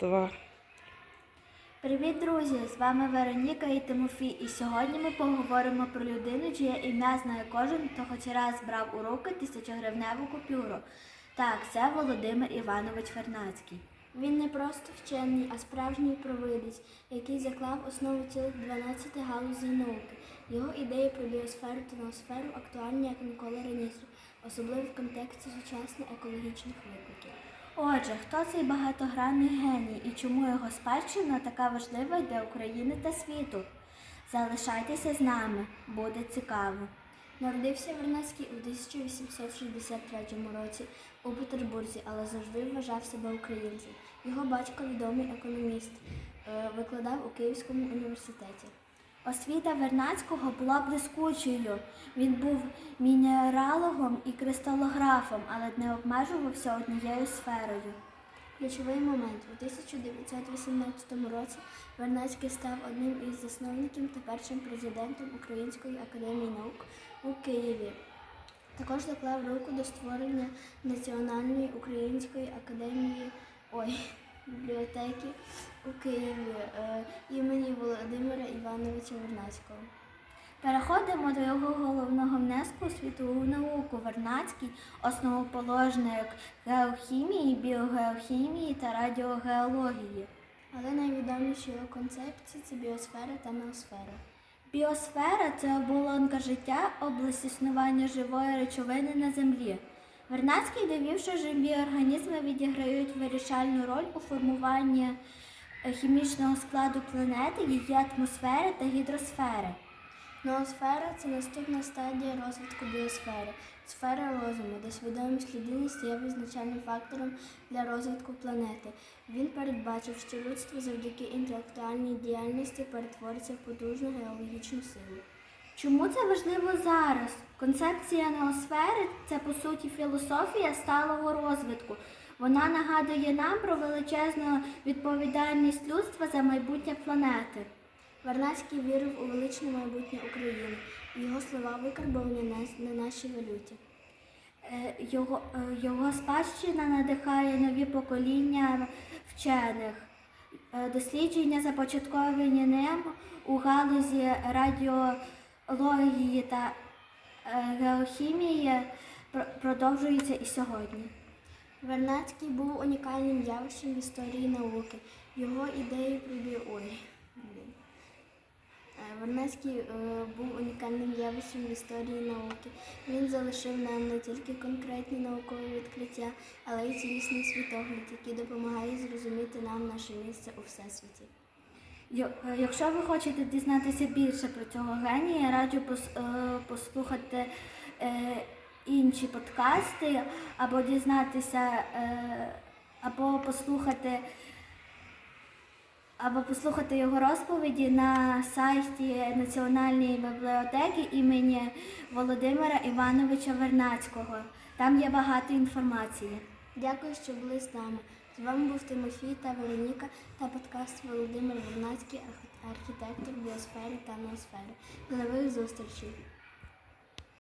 два. Привіт, друзі! З вами Вероніка і Тимофій. І сьогодні ми поговоримо про людину, чиє ім'я знає кожен, хто хоч раз брав у руки тисячогривневу купюру. Так, це Володимир Іванович Вернацький. Він не просто вчений, а справжній провидець, який заклав основу цілих 12 галузей науки. Його ідеї про біосферу та ноосферу актуальні як ніколи раніше, особливо в контексті сучасних екологічних викликів. Отже, хто цей багатогранний геній і чому його спадщина така важлива для України та світу? Залишайтеся з нами, буде цікаво. Народився Вернацький у 1863 році у Петербурзі, але завжди вважав себе українцем. Його батько відомий економіст, е, викладав у Київському університеті. Освіта Вернацького була блискучою. Він був мінералогом і кристалографом, але не обмежувався однією сферою. Ключовий момент у 1918 році Вернацький став одним із засновників та першим президентом Української академії наук у Києві. Також заклав руку до створення Національної української академії ой, бібліотеки у Києві е, імені Володимира Івановича Вернацького. Переходимо до його головного внеску у світову науку. Вернацький основоположник геохімії, біогеохімії та радіогеології. Але найвідоміші його концепції це біосфера та ноосфера. Біосфера це оболонка життя, область існування живої речовини на землі. Вернацький довів, що живі організми відіграють вирішальну роль у формуванні хімічного складу планети, її атмосфери та гідросфери. Ноосфера це наступна стадія розвитку біосфери, сфера розуму, де свідомість людини стає визначальним фактором для розвитку планети. Він передбачив, що людство завдяки інтелектуальній діяльності перетвориться в потужну геологічну силу. Чому це важливо зараз? Концепція ноосфери це по суті філософія сталого розвитку. Вона нагадує нам про величезну відповідальність людства за майбутнє планети. Вернацький вірив у величне майбутнє України. Його слова викарбовані на, на нашій валюті. Е, Його, е, його спадщина надихає нові покоління вчених. Е, Дослідження, започатковані ним у галузі радіології та геохімії, продовжуються і сьогодні. Вернацький був унікальним явищем в історії науки. Його ідеї про біо... Ой, блін. Вернацький е, був унікальним явищем в історії науки. Він залишив нам не тільки конкретні наукові відкриття, але й цілісний світогляд, який допомагає зрозуміти нам наше місце у всесвіті. Е, Якщо ви хочете дізнатися більше про цього генія, раджу е, послухати інші подкасти, або дізнатися, або послухати або послухати його розповіді на сайті Національної бібліотеки імені Володимира Івановича Вернацького. Там є багато інформації. Дякую, що були з нами. З вами був Тимофій та Вероніка та подкаст Володимир Вернацький, архітектор біосфери та ноосфери. До нових зустрічей!